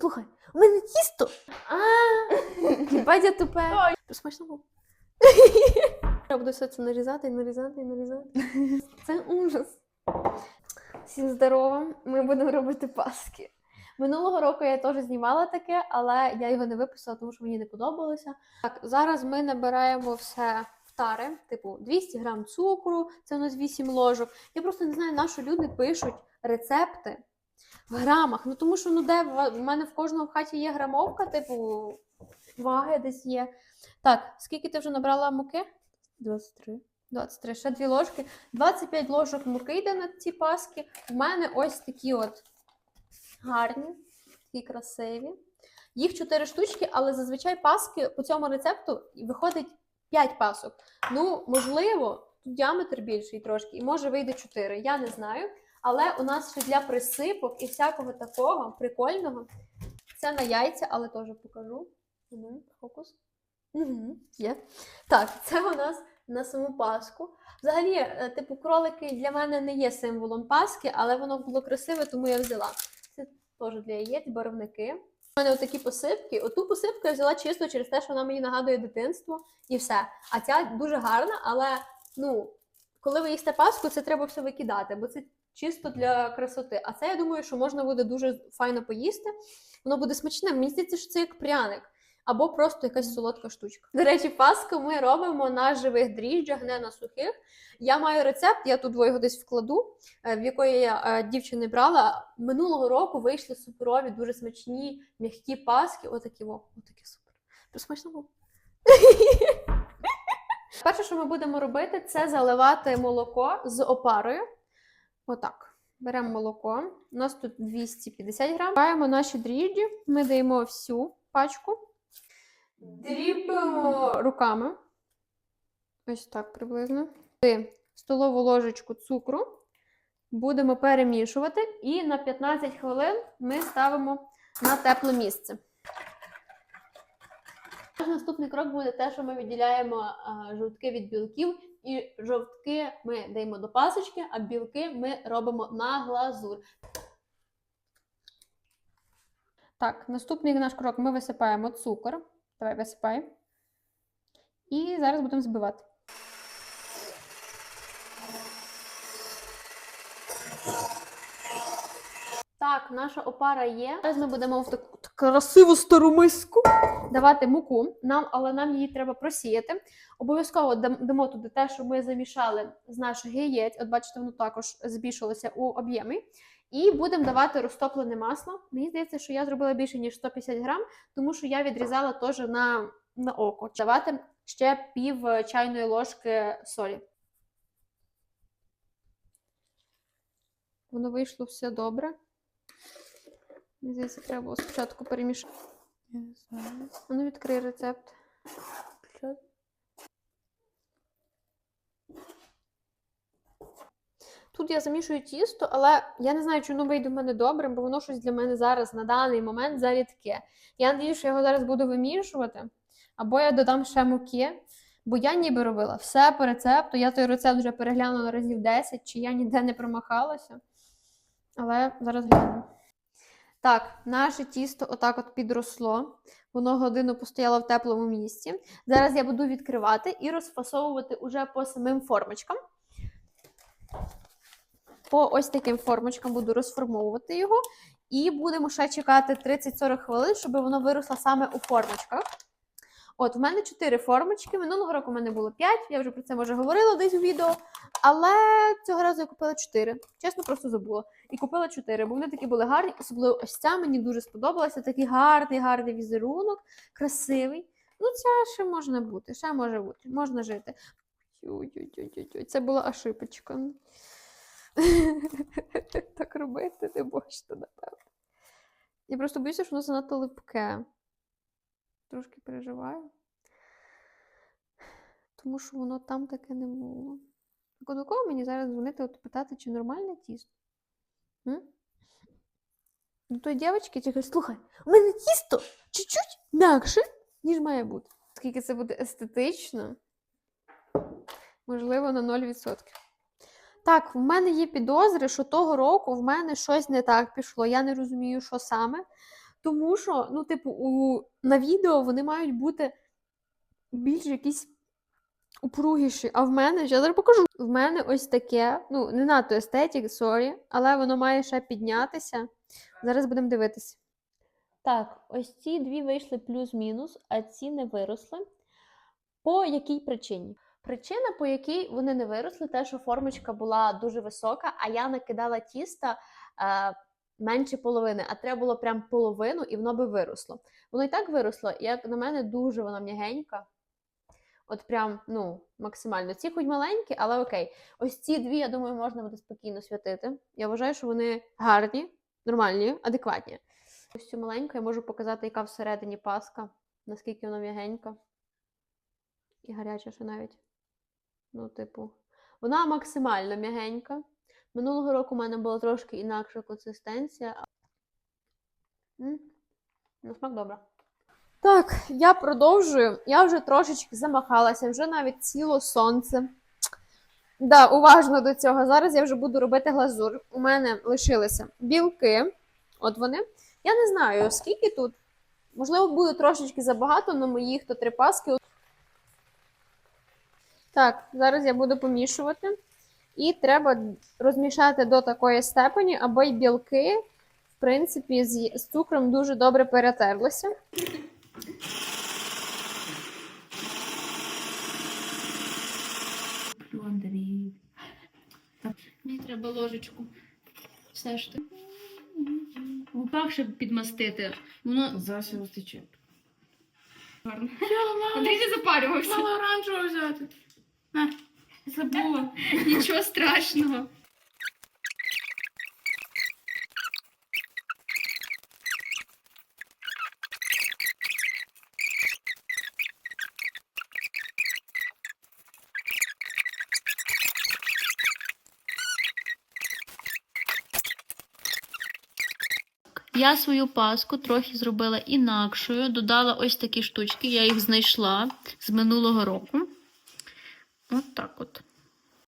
Слухай, у мене тісто. А, Бадя тупе. Смачно було. Я буду все це нарізати і нарізати і нарізати. Це ужас. Всім здорово! Ми будемо робити паски. Минулого року я теж знімала таке, але я його не виписала, тому що мені не подобалося. Так, зараз ми набираємо все в тари, типу 200 грам цукру, це у нас 8 ложок. Я просто не знаю, на що люди пишуть рецепти в грамах. Ну тому що ну де в мене в кожного в хаті є грамовка, типу ваги десь є. Так, скільки ти вже набрала муки? 23. 23, ще дві ложки. 25 ложок муки йде на ці паски. У мене ось такі от гарні, такі красиві. Їх 4 штучки, але зазвичай паски по цьому рецепту виходить 5 пасок. Ну, можливо, тут діаметр більший трошки, і може вийде 4. Я не знаю. Але у нас ще для присипок і всякого такого прикольного. Це на яйця, але теж покажу. Фокус. Угу, є. Так, це у нас на саму паску. Взагалі, е, типу, кролики для мене не є символом паски, але воно було красиве, тому я взяла. Це теж для яєць, барвники. У мене отакі посипки. Оту посипку я взяла чисто через те, що вона мені нагадує дитинство і все. А ця дуже гарна, але ну, коли ви їсте паску, це треба все викидати, бо це чисто для красоти. А це я думаю, що можна буде дуже файно поїсти. Воно буде смачним. Мені здається, що це як пряник. Або просто якась солодка штучка. До речі, паску ми робимо на живих дріжджах, не на сухих. Я маю рецепт, я тут його десь вкладу, е, в якої я е, дівчини брала. Минулого року вийшли суперові, дуже смачні, м'які паски. Отакі во, отакі супер. Смачно було. Перше, що ми будемо робити, це заливати молоко з опарою. Отак. Беремо молоко. У нас тут 250 грам. Маємо наші дріжджі, ми даємо всю пачку. Дрібимо руками. Ось так приблизно. Ти столову ложечку цукру. Будемо перемішувати, і на 15 хвилин ми ставимо на тепле місце. Наступний крок буде те, що ми відділяємо жовтки від білків, і жовтки ми даємо до пасочки, а білки ми робимо на глазур. Так, наступний наш крок ми висипаємо цукор. Давай висипай. І зараз будемо збивати. Так, наша опара є. Зараз ми будемо в таку красиву стару миску давати муку, нам, але нам її треба просіяти. Обов'язково дамо туди те, що ми замішали з наших яєць. От бачите, воно також збільшилося у об'ємі. І будемо давати розтоплене масло. Мені здається, що я зробила більше, ніж 150 грам, тому що я відрізала теж на, на око. Давати ще пів чайної ложки солі. Воно вийшло все добре. Здається, треба було спочатку перемішати. Я не знаю. А ну відкрий рецепт. Тут я замішую тісто, але я не знаю, чи воно вийде в мене добрим, бо воно щось для мене зараз на даний момент зарідке. Я надію, що я його зараз буду вимішувати, або я додам ще муки, бо я ніби робила все по рецепту. Я той рецепт вже переглянула разів 10, чи я ніде не промахалася. Але зараз гляну. Так, наше тісто отак от підросло. Воно годину постояло в теплому місці. Зараз я буду відкривати і розфасовувати уже по самим формочкам. По ось таким формочкам буду розформовувати його. І будемо ще чекати 30-40 хвилин, щоб воно виросло саме у формочках. От, в мене 4 формочки. Минулого року в мене було 5, я вже про це може говорила десь у відео. Але цього разу я купила 4. Чесно, просто забула. І купила 4, бо вони такі були гарні. Особливо ось ця мені дуже сподобалася. Такий гарний, гарний візерунок, красивий. Ну, це ще можна бути, ще може бути, можна жити. Це була ошибочка. Так робити не можна, напевно. Я просто боюся, що воно занадто липке. Трошки переживаю. Тому що воно там таке не було. Так до кого мені зараз дзвонити от питати, чи нормальне тісто? М? До тої дівчинки тільки, слухай, у мене тісто чуть-чуть м'якше, ніж має бути. Скільки це буде естетично? Можливо, на 0%. Так, в мене є підозри, що того року в мене щось не так пішло. Я не розумію, що саме. Тому що, ну, типу, у, на відео вони мають бути більш якісь упругіші. А в мене, я зараз покажу. В мене ось таке, ну, не надто естетик, сорі, але воно має ще піднятися. Зараз будемо дивитися. Так, ось ці дві вийшли плюс-мінус, а ці не виросли. По якій причині? Причина, по якій вони не виросли, те, що формочка була дуже висока, а я накидала тіста е, менше половини, а треба було прям половину, і воно би виросло. Воно і так виросло, як на мене, дуже вона м'ягенька. От прям, ну, максимально. Ці хоч маленькі, але окей. Ось ці дві, я думаю, можна буде спокійно святити. Я вважаю, що вони гарні, нормальні, адекватні. Ось цю маленьку я можу показати, яка всередині паска, наскільки вона м'ягенька. І гаряча ще навіть. Ну, типу, вона максимально м'ягенька. Минулого року у мене була трошки інакша консистенція. На смак добре. Так, я продовжую. Я вже трошечки замахалася, вже навіть ціло сонце. Да, уважно до цього. Зараз я вже буду робити глазур. У мене лишилися білки. От вони. Я не знаю, скільки тут. Можливо, буде трошечки забагато, але моїх то три паски. Так, зараз я буду помішувати. І треба розмішати до такої степені, аби й білки, в принципі, з, з цукром дуже добре перетерлися. Андрій. Мені треба ложечку. Все ж ти. Губах, щоб підмастити. Воно Зараз його стече. гарно. Андрій не запарювався. Мала оранжевого взяти. На, забула. Нічого страшного. Я свою паску трохи зробила інакшою. Додала ось такі штучки, я їх знайшла з минулого року.